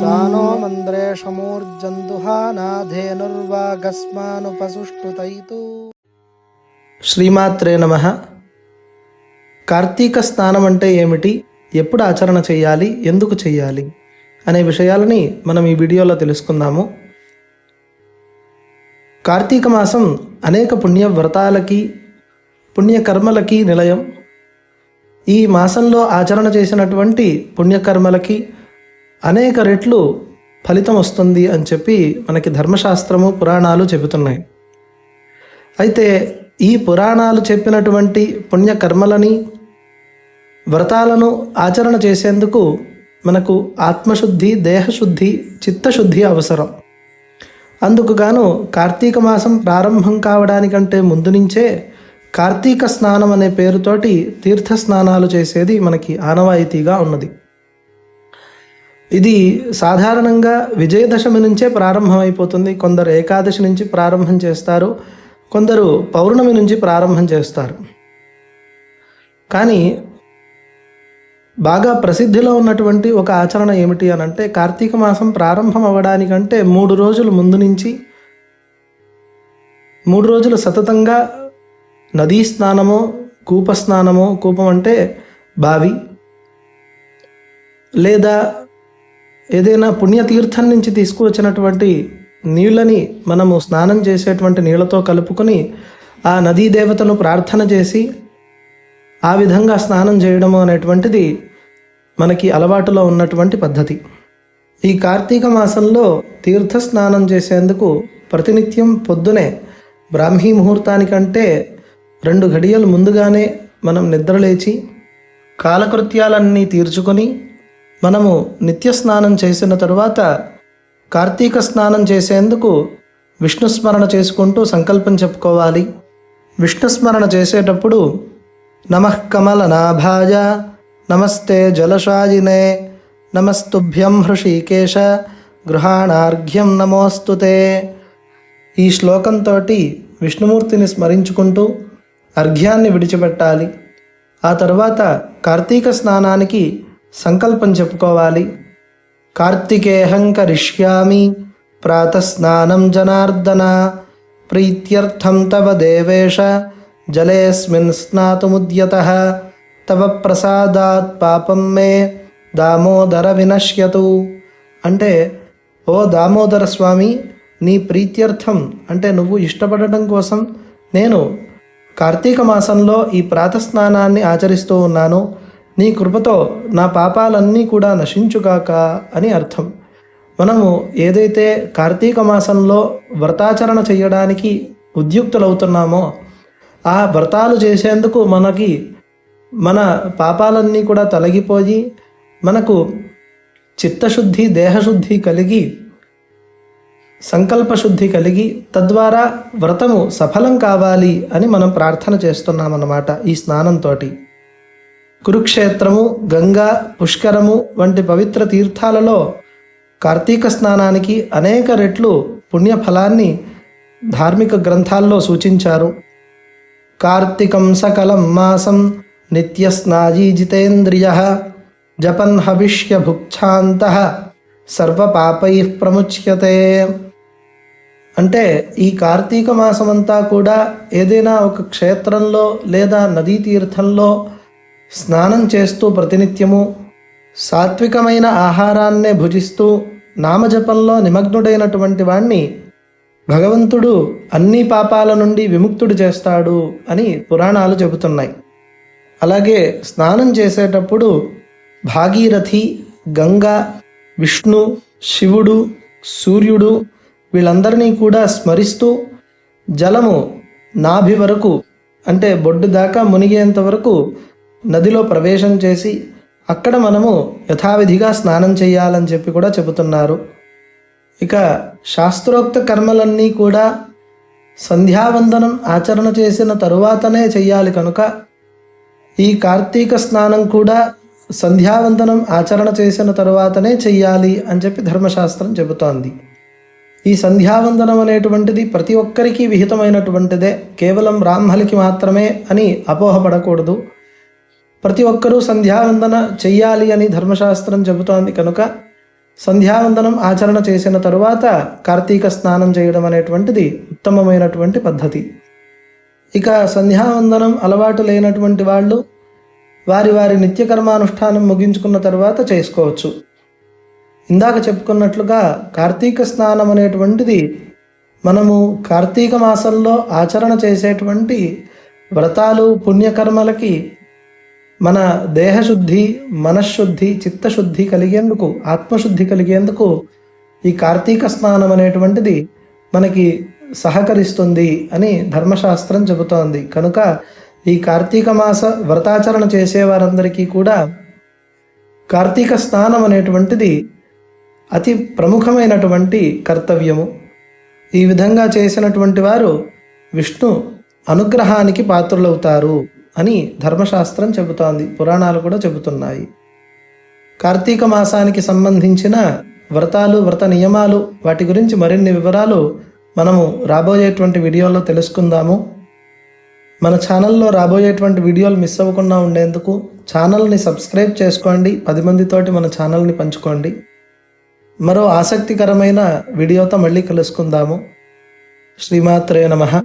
సానో మంద్రేషమూర్జందుహానాధేనుర్వాగస్మానుపసుష్టుతైతు శ్రీమాత్రే నమ కార్తీక స్నానం అంటే ఏమిటి? ఎప్పుడు ఆచరణ చేయాలి? ఎందుకు చేయాలి? అనే విషయాలని మనం ఈ వీడియోలో తెలుసుకుందాము. కార్తీక మాసం అనేక పుణ్య వ్రతాలకి పుణ్యకర్మలకి నిలయం. ఈ మాసంలో ఆచరణ చేసినటువంటి పుణ్యకర్మలకి అనేక రెట్లు ఫలితం వస్తుంది అని చెప్పి మనకి ధర్మశాస్త్రము పురాణాలు చెబుతున్నాయి. అయితే ఈ పురాణాలు చెప్పినటువంటి పుణ్యకర్మలని వ్రతాలను ఆచరణ చేసేందుకు మనకు ఆత్మశుద్ధి దేహశుద్ధి చిత్తశుద్ధి అవసరం. అందుకు గాను కార్తీక మాసం ప్రారంభం కావడానికంటే ముందు నుంచే కార్తీక స్నానం అనే పేరుతోటి తీర్థ స్నానాలు చేసేది మనకి ఆనవాయితీగా ఉన్నది. ఇది సాధారణంగా విజయదశమి నుంచే ప్రారంభమైపోతుంది. కొందరు ఏకాదశి నుంచి ప్రారంభం చేస్తారు. కొందరు పౌర్ణమి నుంచి ప్రారంభం చేస్తారు. కానీ బాగా ప్రసిద్ధిలో ఉన్నటువంటి ఒక ఆచరణ ఏమిటి అని అంటే కార్తీక మాసం ప్రారంభం అవ్వడానికంటే మూడు రోజులు ముందు నుంచి మూడు రోజులు సతతంగా నదీ స్నానము కూప స్నానము కూపం అంటే బావి లేదా ఏదైనా పుణ్యతీర్థం నుంచి తీసుకువచ్చినటువంటి నీళ్ళని మనము స్నానం చేసేటువంటి నీళ్ళతో కలుపుకొని ఆ నదీ దేవతను ప్రార్థన చేసి ఆ విధంగా స్నానం చేయడము అనేటువంటిది మనకి అలవాటులో ఉన్నటువంటి పద్ధతి. ఈ కార్తీక మాసంలో తీర్థ స్నానం చేసేందుకు ప్రతినిత్యం పొద్దునే బ్రాహ్మీ ముహూర్తానికంటే రెండు ఘడియలు ముందుగానే మనం నిద్రలేచి కాలకృత్యాలన్నీ తీర్చుకొని మనము నిత్య స్నానం చేసిన తరువాత కార్తీక స్నానం చేసేందుకు విష్ణు స్మరణ చేసుకుంటూ సంకల్పం చెప్పుకోవాలి. విష్ణు స్మరణ చేసేటప్పుడు నమః కమల నాభాయ నమస్తే జలశాయినే నమస్తుభ్యం హృషీకేశ గృహాణార్ఘ్యం నమోస్తుతే. ఈ శ్లోకంతో విష్ణుమూర్తిని స్మరించుకుంటూ అర్ఘ్యాన్ని విడిచిపెట్టాలి. ఆ తర్వాత కార్తీక స్నానానికి సంకల్పం చెప్పుకోవాలి. కార్తికేహం కరిష్యామి ప్రాతస్నానం జనార్దన ప్రీత్యర్థం తవ దేవేశ జలేస్మిన్ స్నాతుముద్యత తవ ప్రసాదాత్ పాపం మే దామోదర వినశ్యతు. అంటే ఓ దామోదర స్వామి నీ ప్రీత్యర్థం అంటే నువ్వు ఇష్టపడటం కోసం నేను కార్తీక మాసంలో ఈ ప్రాతస్నానాన్ని ఆచరిస్తూ ఉన్నాను. నీ కృపతో నా పాపాలన్నీ కూడా నశించుగాక అని అర్థం. మనము ఏదైతే కార్తీక మాసంలో వ్రతాచరణ చేయడానికి ఉద్యుక్తులవుతున్నామో ఆ వ్రతాలు చేసేందుకు మనకి మన పాపాలన్నీ కూడా తొలగిపోయి మనకు చిత్తశుద్ధి దేహశుద్ధి కలిగి సంకల్పశుద్ధి కలిగి తద్వారా వ్రతము సఫలం కావాలి అని మనం ప్రార్థన చేస్తున్నామన్నమాట ఈ స్నానంతో కురుక్షేత్రము గంగా పుష్కరము వంటి పవిత్ర తీర్థాలలో కార్తీక స్నానానికి అనేక రెట్లు పుణ్యఫలాన్ని ధార్మిక గ్రంథాల్లో సూచించారు. కార్తీకం సకలం మాసం నిత్యస్నాయీ జితేంద్రియ జపన్ హవిష్య భుక్షాంత సర్వపాపై ప్రముచ్యతే. అంటే ఈ కార్తీక మాసమంతా కూడా ఏదైనా ఒక క్షేత్రంలో లేదా నదీ తీర్థంలో స్నానం చేస్తూ ప్రతినిత్యము సాత్వికమైన ఆహారాన్నే భుజిస్తూ నామజపంలో నిమగ్నుడైనటువంటి వాణ్ణి భగవంతుడు అన్ని పాపాల నుండి విముక్తుడు చేస్తాడు అని పురాణాలు చెబుతున్నాయి. అలాగే స్నానం చేసేటప్పుడు భాగీరథి గంగా విష్ణు శివుడు సూర్యుడు వీళ్ళందరినీ కూడా స్మరిస్తూ జలము నాభి వరకు అంటే బొడ్డు దాకా మునిగేంత వరకు నదిలో ప్రవేశం చేసి అక్కడ మనము యథావిధిగా స్నానం చేయాలని చెప్పి కూడా చెబుతున్నారు. ఇక శాస్త్రోక్త కర్మలన్నీ కూడా సంధ్యావందనం ఆచరణ చేసిన తరువాతనే చెయ్యాలి కనుక ఈ కార్తీక స్నానం కూడా సంధ్యావందనం ఆచరణ చేసిన తరువాతనే చెయ్యాలి అని చెప్పి ధర్మశాస్త్రం చెబుతోంది. ఈ సంధ్యావందనం అనేటువంటిది ప్రతి ఒక్కరికి విహితమైనటువంటిదే కేవలం బ్రాహ్మలికి మాత్రమే అని అపోహపడకూడదు. ప్రతి ఒక్కరూ సంధ్యావందన చెయ్యాలి అని ధర్మశాస్త్రం చెబుతోంది కనుక సంధ్యావందనం ఆచరణ చేసిన తరువాత కార్తీక స్నానం చేయడం అనేటువంటిది ఉత్తమమైనటువంటి పద్ధతి. ఇక సంధ్యావందనం అలవాటు లేనటువంటి వాళ్ళు వారి వారి నిత్యకర్మానుష్ఠానం ముగించుకున్న తర్వాత చేసుకోవచ్చు. ఇందాక చెప్పుకున్నట్లుగా కార్తీక స్నానం అనేటువంటిది మనము కార్తీక మాసంలో ఆచరణ చేసేటువంటి వ్రతాలు పుణ్యకర్మలకి మన దేహశుద్ధి మనశ్శుద్ధి చిత్తశుద్ధి కలిగేందుకు ఆత్మశుద్ధి కలిగేందుకు ఈ కార్తీక స్నానం అనేటువంటిది మనకి సహకరిస్తుంది అని ధర్మశాస్త్రం చెబుతోంది. కనుక ఈ కార్తీక మాస వ్రతాచరణ చేసేవారందరికీ కూడా కార్తీక స్నానం అనేటువంటిది అతి ప్రముఖమైనటువంటి కర్తవ్యము. ఈ విధంగా చేసినటువంటి వారు విష్ణు అనుగ్రహానికి పాత్రులవుతారు. అని ధర్మశాస్త్రం చెబుతోంది. పురాణాలు కూడా చెబుతున్నాయి. కార్తీక మాసానికి సంబంధించిన వ్రతాలు వ్రత నియమాలు వాటి గురించి మరిన్ని వివరాలు మనము రాబోయేటువంటి వీడియోలో తెలుసుకుందాము. మన ఛానల్లో రాబోయేటువంటి వీడియోలు మిస్ అవ్వకుండా ఉండేందుకు ఛానల్ని సబ్స్క్రైబ్ చేసుకోండి. పది మందితోటి మన ఛానల్ని పంచుకోండి. మరో ఆసక్తికరమైన వీడియోతో మళ్ళీ కలుసుకుందాము. శ్రీమాత్రే నమః.